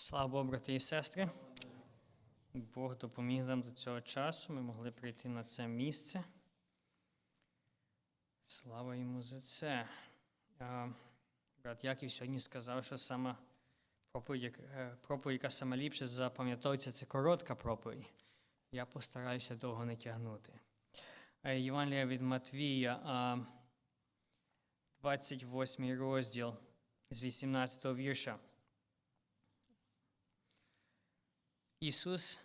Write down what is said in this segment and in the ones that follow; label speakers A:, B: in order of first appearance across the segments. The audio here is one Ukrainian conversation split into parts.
A: Слава Богу, брати і сестри. Бог допоміг нам до цього часу. Ми могли прийти на це місце. Слава йому за це. Брат Яків сьогодні сказав, що сама проповідь, е, проповідь, яка сама ліпше запам'ятовується, це коротка проповідь. Я постараюся довго не тягнути. Євангелія від Матвія, 28 розділ з 18 вірша. Ісус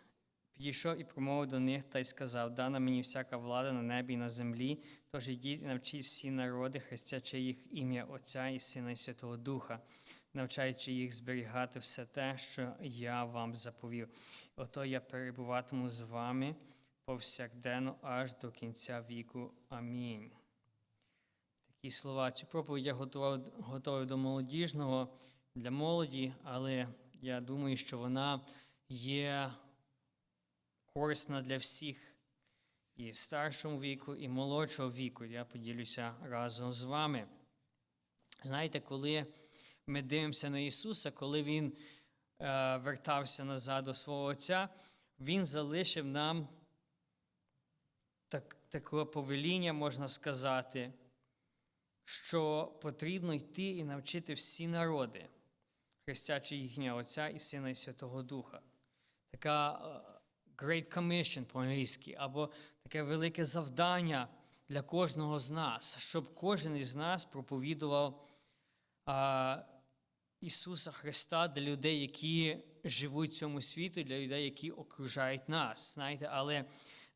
A: підійшов і промовив до них та й сказав: Дана мені всяка влада на небі і на землі, тож ідіть і навчіть всі народи, хрестячи їх ім'я Отця і Сина і Святого Духа, навчаючи їх зберігати все те, що я вам заповів. Ото я перебуватиму з вами повсякденно аж до кінця віку. Амінь. Такі слова. Цю проповідь я готував, готовий до молодіжного для молоді, але я думаю, що вона є корисна для всіх і старшого віку, і молодшого віку. Я поділюся разом з вами. Знаєте, коли ми дивимося на Ісуса, коли Він е, вертався назад до свого Отця, Він залишив нам так, таке повеління, можна сказати, що потрібно йти і навчити всі народи, хрестячи їхнє Отця і Сина і Святого Духа. Така е, Great Commission по-англійськи, або таке велике завдання для кожного з нас, щоб кожен із нас проповідував а, Ісуса Христа для людей, які живуть в цьому світі, для людей, які окружають нас. Знаєте, але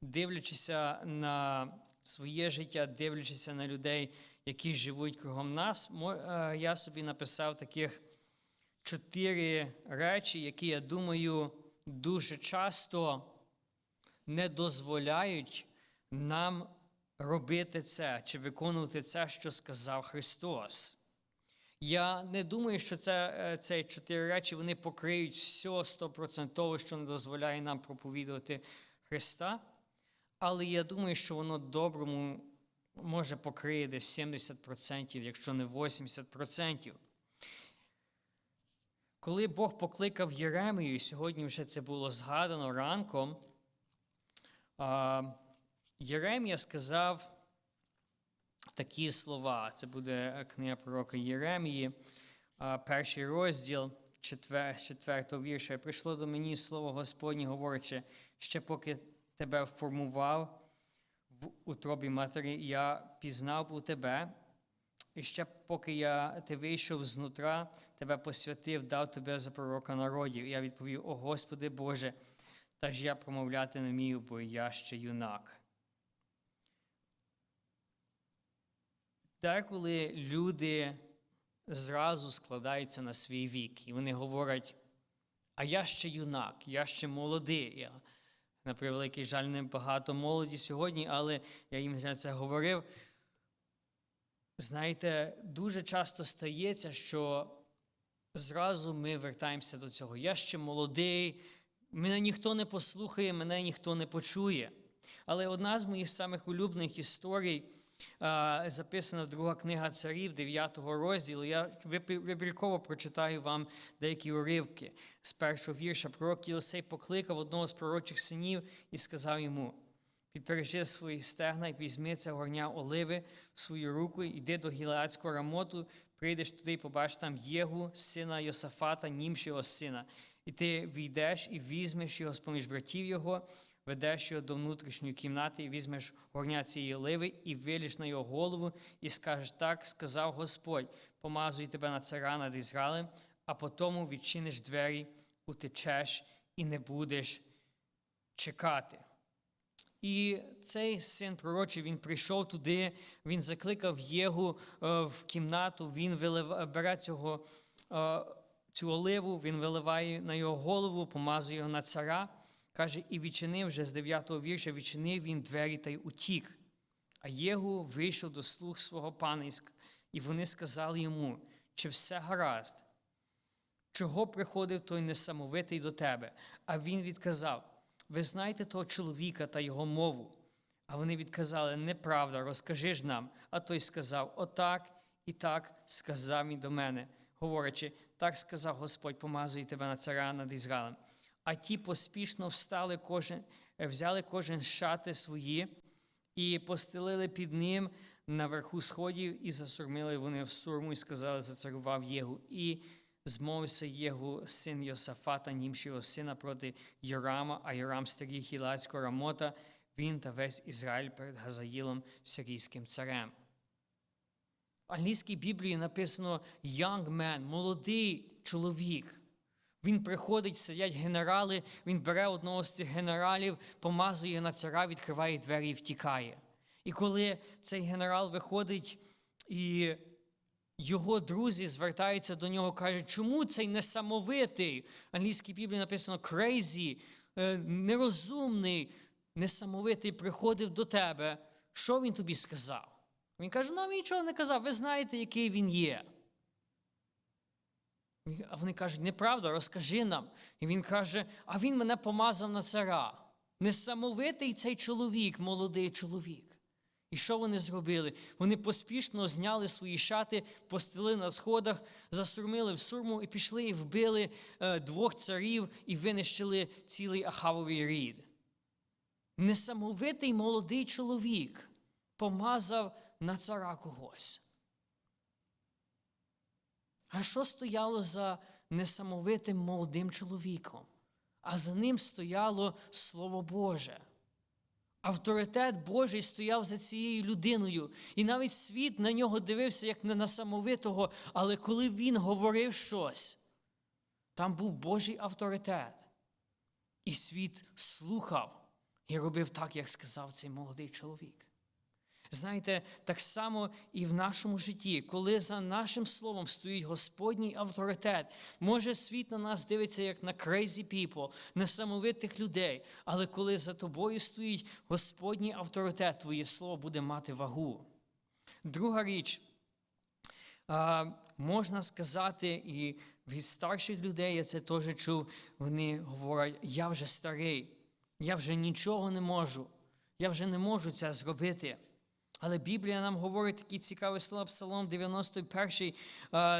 A: дивлячися на своє життя, дивлячися на людей, які живуть кругом нас, е, я собі написав таких чотири речі, які, я думаю, дуже часто не дозволяють нам робити це чи виконувати це, що сказав Христос. Я не думаю, що це, е, ці чотири речі вони покриють все стопроцентово, що не дозволяє нам проповідувати Христа. Але я думаю, що воно доброму може покриє десь 70%, якщо не 80%. Коли Бог покликав Єремію, і сьогодні вже це було згадано ранком, Єремія сказав такі слова. Це буде книга пророка Єремії, перший розділ, четвер, четвертого вірша. Прийшло до мені слово Господнє, говорячи, ще поки тебе формував в утробі матері, я пізнав був тебе, і ще поки я ти вийшов знутра, тебе посвятив, дав тебе за пророка народів. І я відповів: О Господи Боже, та ж я промовляти не вмію, бо я ще юнак. Деколи люди зразу складаються на свій вік, і вони говорять: а я ще юнак, я ще молодий. Я, на превеликий жаль, не багато молоді сьогодні, але я їм це говорив. Знаєте, дуже часто стається, що зразу ми вертаємося до цього. Я ще молодий, мене ніхто не послухає, мене ніхто не почує. Але одна з моїх самих улюблених історій записана в друга книга царів 9 розділу. Я вибірково прочитаю вам деякі уривки з першого вірша. Пророк Єлисей покликав одного з пророчих синів і сказав йому: Підпережи свої стегна і візьми це горня оливи в свою руку, йди до Гілеадського рамоту, прийдеш туди і побачиш там Єгу, сина Йосафата, німшого сина. І ти війдеш і візьмеш його з-поміж братів його, ведеш його до внутрішньої кімнати, і візьмеш горня цієї оливи, і виліш на його голову, і скажеш так, сказав Господь, помазую тебе на цара над Ізраїлем, а потому відчиниш двері, утечеш і не будеш чекати. І цей син пророчий, він прийшов туди, він закликав Єгу е, в кімнату, він вилив, бере цього, е, цю оливу, він виливає на його голову, помазує його на цара. Каже, і відчинив вже з 9-го вірша, відчинив він двері та й утік. А Єгу вийшов до слуг свого пана, і вони сказали йому, чи все гаразд? Чого приходив той несамовитий до тебе? А він відказав: Ви знаєте того чоловіка та його мову. А вони відказали: Неправда, розкажи ж нам. А той сказав: Отак і так сказав він до мене, говорячи: Так сказав Господь, помазує тебе на цара над Ізраїлем. А ті поспішно встали кожен, взяли кожен шати свої і постелили під ним наверху сходів, і засурмили вони в сурму, і сказали, зацарував Єгу. І змовився Єгу, син Йосафата, німшого сина проти Йорама, а Йорам старій Хілацького Рамота, він та весь Ізраїль перед Газаїлом, сирійським царем. В англійській Біблії написано young man, молодий чоловік. Він приходить, сидять генерали, він бере одного з цих генералів, помазує на цара, відкриває двері і втікає. І коли цей генерал виходить, і його друзі звертаються до нього, кажуть, чому цей несамовитий, в англійській Біблії написано crazy, е, нерозумний, несамовитий приходив до тебе. Що він тобі сказав? Він каже, нам нічого не казав, ви знаєте, який він є. А вони кажуть, неправда, розкажи нам. І він каже, а він мене помазав на цара. Несамовитий цей чоловік, молодий чоловік. І що вони зробили? Вони поспішно зняли свої шати, постели на сходах, засурмили в сурму і пішли і вбили е, двох царів і винищили цілий Ахавовий рід. Несамовитий молодий чоловік помазав на цара когось. А що стояло за несамовитим молодим чоловіком? А за ним стояло Слово Боже. Авторитет Божий стояв за цією людиною, і навіть світ на нього дивився як не на самовитого, але коли він говорив щось, там був Божий авторитет. І світ слухав і робив так, як сказав цей молодий чоловік. Знаєте, так само і в нашому житті, коли за нашим словом стоїть Господній авторитет, може світ на нас дивиться як на crazy people, несамовитих людей, але коли за тобою стоїть Господній авторитет, твоє слово буде мати вагу. Друга річ, можна сказати, і від старших людей я це теж чув, вони говорять, я вже старий, я вже нічого не можу, я вже не можу це зробити. Але Біблія нам говорить такі цікаві слова, Псалом 91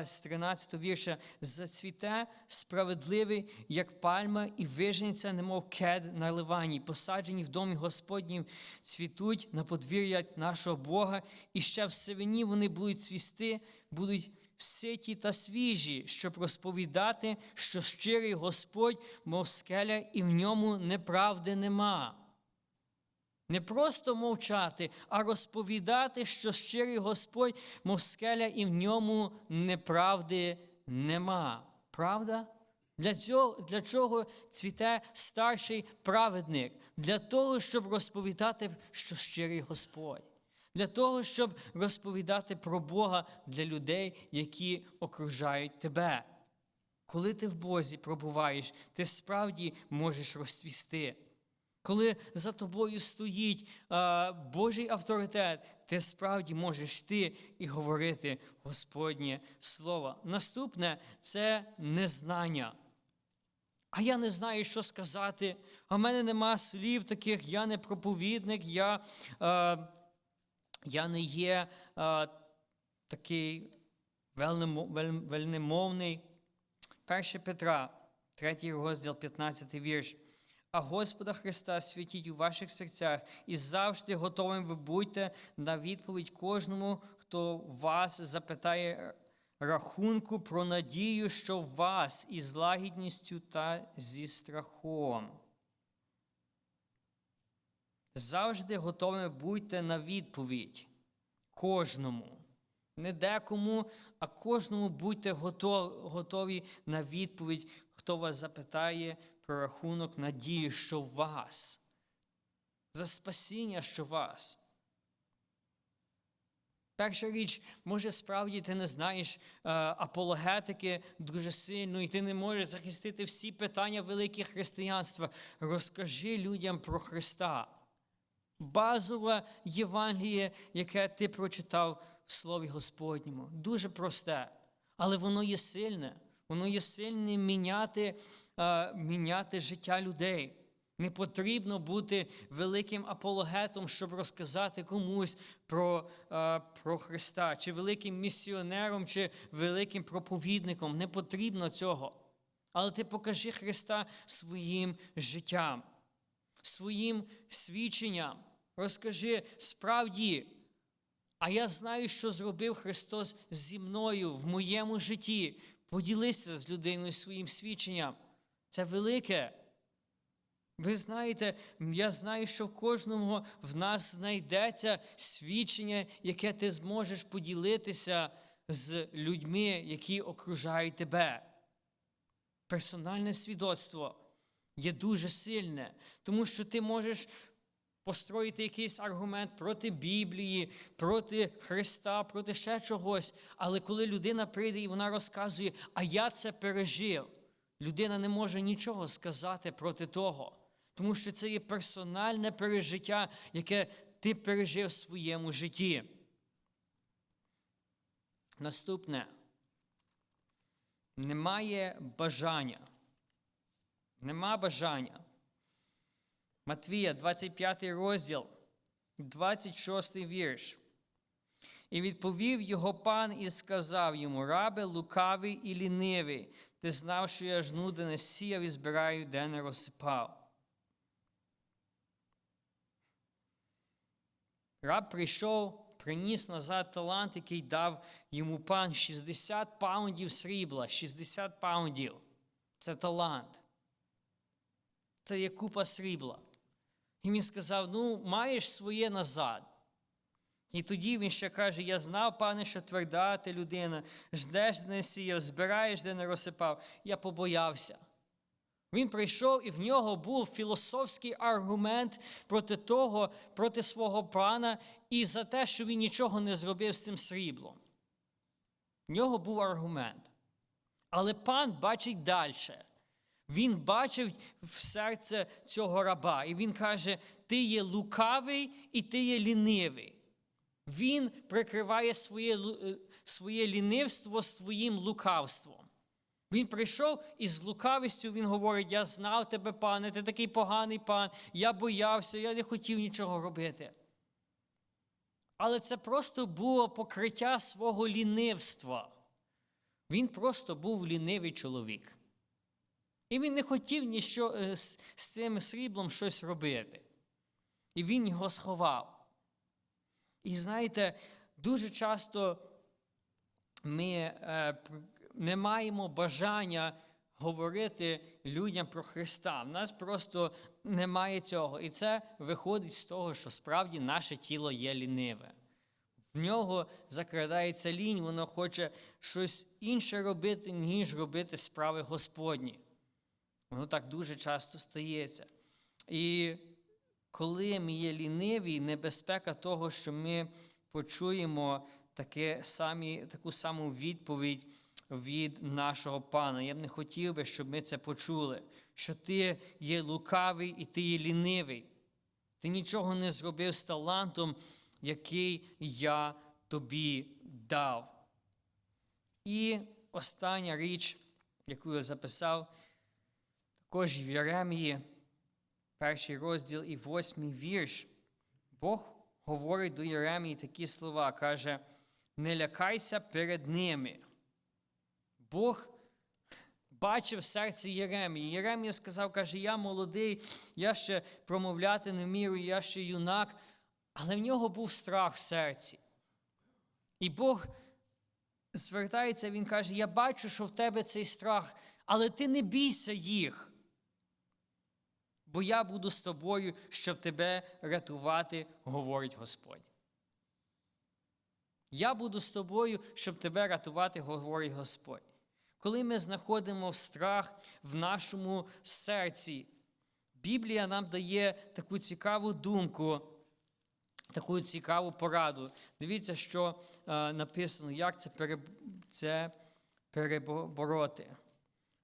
A: з 13 вірша. Зацвіте справедливий, як пальма, і виженеться, немов кед на ливані, посаджені в домі Господнім, цвітуть на подвір'я нашого Бога, і ще в сивині вони будуть цвісти, будуть ситі та свіжі, щоб розповідати, що щирий Господь, мов скеля, і в ньому неправди нема. Не просто мовчати, а розповідати, що щирий Господь, мов і в ньому неправди нема. Правда? Для цього, для чого цвіте старший праведник? Для того, щоб розповідати, що щирий Господь. Для того, щоб розповідати про Бога для людей, які окружають тебе. Коли ти в Бозі пробуваєш, ти справді можеш розцвісти. Коли за тобою стоїть а, Божий авторитет, ти справді можеш йти і говорити Господнє Слово. Наступне це незнання. А я не знаю, що сказати. А в мене нема слів таких, я не проповідник, я а, я не є а, такий вельнемовний. 1 Петра, 3 розділ, 15 вірш а Господа Христа святіть у ваших серцях і завжди готовим ви будьте на відповідь кожному, хто вас запитає рахунку про надію, що в вас із лагідністю та зі страхом. Завжди готовими будьте на відповідь кожному. Не декому, а кожному будьте готові на відповідь, хто вас запитає про рахунок надії, що в вас, за спасіння, що в вас. Перша річ, може, справді ти не знаєш е, апологетики дуже сильно, і ти не можеш захистити всі питання великих християнства. Розкажи людям про Христа. Базове Євангеліє, яке ти прочитав в Слові Господньому. Дуже просте, але воно є сильне. Воно є сильне міняти міняти життя людей. Не потрібно бути великим апологетом, щоб розказати комусь про, е, про Христа, чи великим місіонером, чи великим проповідником. Не потрібно цього. Але ти покажи Христа своїм життям, своїм свідченням. Розкажи справді. А я знаю, що зробив Христос зі мною в моєму житті. Поділися з людиною своїм свідченням. Це велике. Ви знаєте, я знаю, що в кожному в нас знайдеться свідчення, яке ти зможеш поділитися з людьми, які окружають тебе. Персональне свідоцтво є дуже сильне, тому що ти можеш построїти якийсь аргумент проти Біблії, проти Христа, проти ще чогось. Але коли людина прийде і вона розказує, а я це пережив, людина не може нічого сказати проти того. Тому що це є персональне пережиття, яке ти пережив в своєму житті. Наступне. Немає бажання. Нема бажання. Матвія, 25 розділ, 26 вірш. І відповів його пан і сказав йому: Рабе, лукавий і лінивий, ти знав, що я жну, де не сіяв і збираю, де не розсипав. Раб прийшов, приніс назад талант, який дав йому пан 60 паундів срібла, 60 паундів. Це талант. Це є купа срібла. І він сказав: ну, маєш своє назад. І тоді він ще каже: Я знав, пане, що тверда ти людина, ждеш, де не сіяв, збираєш, де не розсипав. Я побоявся. Він прийшов, і в нього був філософський аргумент проти того, проти свого пана, і за те, що він нічого не зробив з цим сріблом. В нього був аргумент. Але пан бачить далі. Він бачив в серце цього раба, і він каже: Ти є лукавий і ти є лінивий. Він прикриває своє своє лінивство своїм лукавством. Він прийшов і з лукавістю він говорить: Я знав тебе, пане, ти такий поганий пан, я боявся, я не хотів нічого робити. Але це просто було покриття свого лінивства. Він просто був лінивий чоловік. І він не хотів ніщо е, з цим сріблом щось робити. І він його сховав. І знаєте, дуже часто ми е, не маємо бажання говорити людям про Христа. В нас просто немає цього. І це виходить з того, що справді наше тіло є ліниве. В нього закрадається лінь, воно хоче щось інше робити, ніж робити справи Господні. Воно так дуже часто стається. І коли ми є ліниві, небезпека того, що ми почуємо таке самі, таку саму відповідь від нашого пана. Я б не хотів би, щоб ми це почули, що ти є лукавий і ти є лінивий. Ти нічого не зробив з талантом, який я тобі дав. І остання річ, яку я записав, також в Єремії, перший розділ і восьмий вірш. Бог говорить до Єремії такі слова, каже: не лякайся перед ними. Бог бачив серце Єремії. Єремія сказав, каже, я молодий, я ще промовляти не вмію, я ще юнак, але в нього був страх в серці. І Бог звертається, він каже: Я бачу, що в тебе цей страх, але ти не бійся їх. Бо я буду з тобою, щоб тебе рятувати, говорить Господь. Я буду з тобою, щоб тебе рятувати, говорить Господь. Коли ми знаходимо страх в нашому серці, Біблія нам дає таку цікаву думку, таку цікаву пораду. Дивіться, що е, написано, як це переб... це перебороти.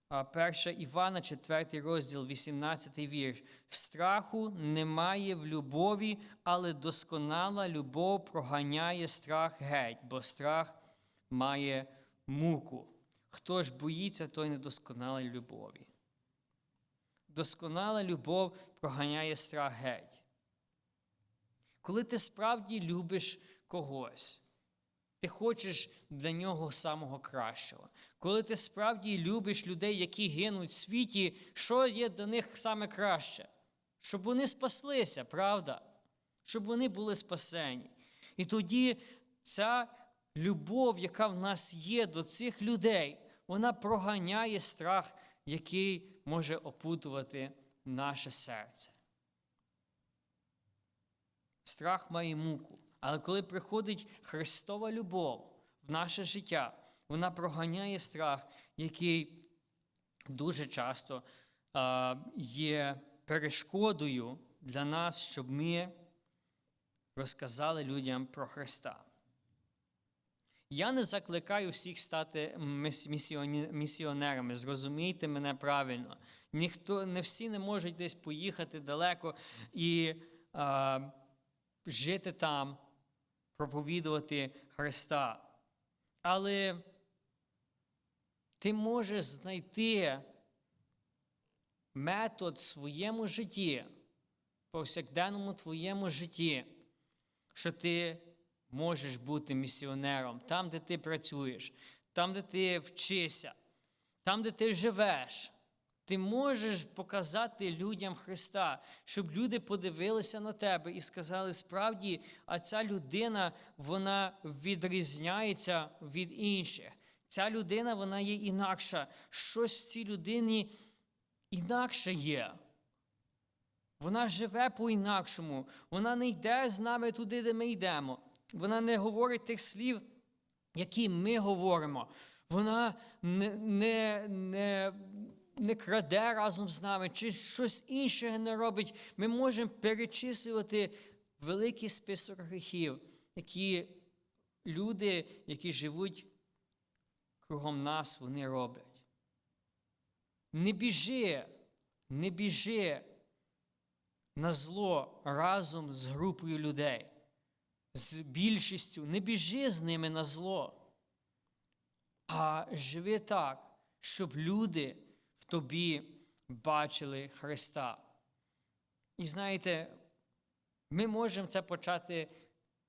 A: Перша Івана, 4 розділ, 18 вірш. Страху немає в любові, але досконала любов проганяє страх геть, бо страх має муку. Хто ж боїться, той недосконалий любові. досконала любов проганяє страх геть. Коли ти справді любиш когось, ти хочеш для нього самого кращого. Коли ти справді любиш людей, які гинуть в світі, що є для них саме краще? Щоб вони спаслися, правда? Щоб вони були спасені. І тоді ця любов, яка в нас є до цих людей, вона проганяє страх, який може опутувати наше серце. Страх має муку. Але коли приходить Христова любов в наше життя, вона проганяє страх, який дуже часто є перешкодою для нас, щоб ми розказали людям про Христа. Я не закликаю всіх стати місіонерами, зрозумійте мене правильно. Ніхто, не всі не можуть десь поїхати далеко і а, жити там, проповідувати Христа. Але ти можеш знайти метод в своєму житті, повсякденному твоєму житті, що ти можеш бути місіонером там, де ти працюєш, там, де ти вчишся, там, де ти живеш. Ти можеш показати людям Христа, щоб люди подивилися на тебе і сказали, справді, а ця людина вона відрізняється від інших. Ця людина вона є інакша. Щось в цій людині інакше є. Вона живе по-інакшому. Вона не йде з нами туди, де ми йдемо. Вона не говорить тих слів, які ми говоримо. Вона не, не, не, не краде разом з нами, чи щось інше не робить. Ми можемо перечислювати великий список гріхів, які люди, які живуть кругом нас, вони роблять. Не біжи, не біжи на зло разом з групою людей, з більшістю. Не біжи з ними на зло, а живи так, щоб люди тобі бачили Христа. І знаєте, ми можемо це почати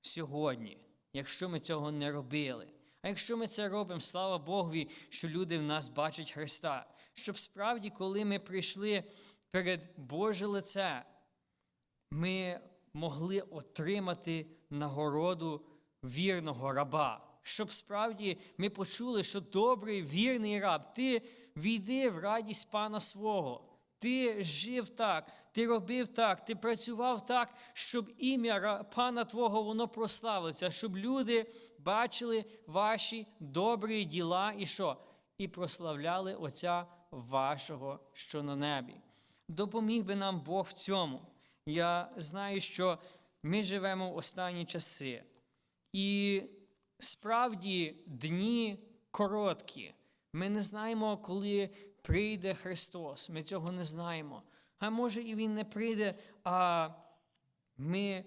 A: сьогодні, якщо ми цього не робили. А якщо ми це робимо, слава Богові, що люди в нас бачать Христа, щоб справді, коли ми прийшли перед Боже лице, ми могли отримати нагороду вірного раба. Щоб справді ми почули, що добрий вірний раб, ти війди в радість пана свого. Ти жив так, ти робив так, ти працював так, щоб ім'я пана Твого воно прославиться, щоб люди бачили ваші добрі діла і що? І прославляли Отця вашого, що на небі. Допоміг би нам Бог в цьому. Я знаю, що ми живемо в останні часи. І справді дні короткі. Ми не знаємо, коли прийде Христос. Ми цього не знаємо. А може і Він не прийде, а ми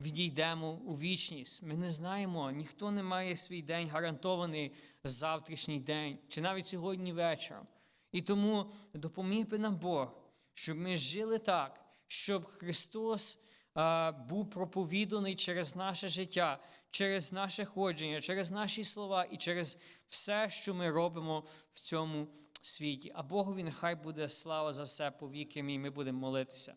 A: відійдемо у вічність. Ми не знаємо, ніхто не має свій день гарантований завтрашній день, чи навіть сьогодні вечором. І тому допоміг би нам Бог, щоб ми жили так, щоб Христос а, був проповіданий через наше життя, через наше ходження, через наші слова і через все, що ми робимо в цьому світі. А Богові нехай буде слава за все повіки, мій. ми будемо молитися.